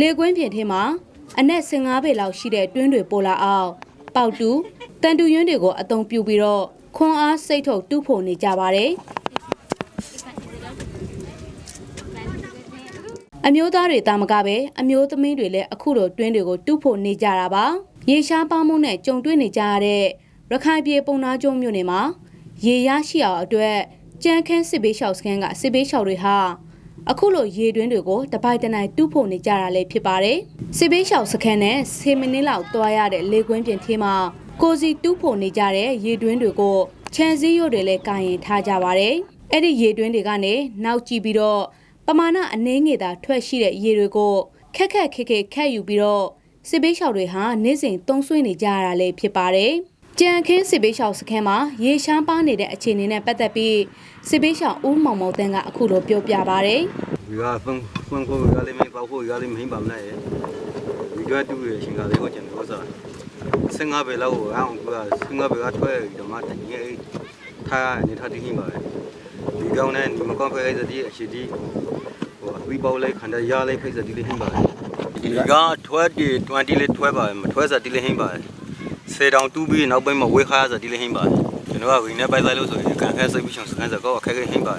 လေကွင်းပြင်ထဲမှာအနက်15ပေလောက်ရှိတဲ့တွင်းတွေပေါ်လာအောင်ပေါက်တူတန်တူရွန်းတွေကိုအသုံးပြုပြီးတော့ခွန်အားစိတ်ထုတ်တူးဖို့နေကြပါတယ်အမျိုးသားတွေတာမကပဲအမျိုးသမီးတွေလည်းအခုလိုတွင်းတွေကိုတူးဖို့နေကြတာပါရေရှားပေါင်းမှုနဲ့ကြုံတွေ့နေကြရတဲ့ရခိုင်ပြည်ပုံနာကျုံမြို့နယ်မှာရေရရှိအောင်အတွက်ကြမ်းခင်းစစ်ဘေးရှောက်စခန်းကစစ်ဘေးရှောက်တွေဟာ အခုလိုရေတွင်းတွေကိုတပိုက်တနိုင်တူးဖို့နေကြတာလည်းဖြစ်ပါတယ်စစ်ဘေးရှောက်စခန်းနဲ့10မိနစ်လောက်သွားရတဲ့လေကွင်းပြင်ထဲမှာကိုစီတူးဖို့နေကြတဲ့ရေတွင်းတွေကိုခြံစည်းရုပ်တွေလည်းကာရင်ထားကြပါတယ်အဲ့ဒီရေတွင်းတွေကနေနောက်ကြည့်ပြီးတော့ပမာဏအနှင်းငယ်သာထွက်ရှိတဲ့ရေတွေကိုခက်ခက်ခဲခဲခက်ယူပြီးတော့စစ်ဘေးရှောက်တွေဟာနေ့စဉ်တုံးဆွေးနေကြရတာလည်းဖြစ်ပါတယ်။ ကြံခင်းစစ်ဘေးရှောက်စခန်းမှာရေရှမ်းပါနေတဲ့အခြေအနေနဲ့ပတ်သက်ပြီးစစ်ဘေးရှောက်ဦးမောင်မောင်တန်းကအခုလိုပြောပြပါဗျ။ဒီကဖန်ဖန်ကိုရလေးမင်းပေါ့ဖို့ရလေးမင်းပါမလားဒီကတူရရှင်ကလေးကိုကျန်တော့စား15ပဲလောက်အောင်က15ပဲကထွက်တော့မှတကယ်ထားနေထားတိပါဒီကောင်နဲ့ဒီမကွန်ဖဲစတီအရှိတီဟိုဝီပေါလေးခန္ဓာရလေးဖိစတီလေးဟင်းပါဒီကထွက်ဒီ20လေးထွက်ပါမထွက်စတီလေးဟင်းပါ စေတောင်တူးပြီးနောက်ပိုင်းမှာဝေးခါစတီလေးဟင်းပါကျွန်တော်ကဝင်းနဲ့ပိုက်ဆိုင်လို့ဆိုရင်ကန်ခဲစိတ်ပြီးရှောင်းစကန်စကောအခက်ခဲဟင်းပါ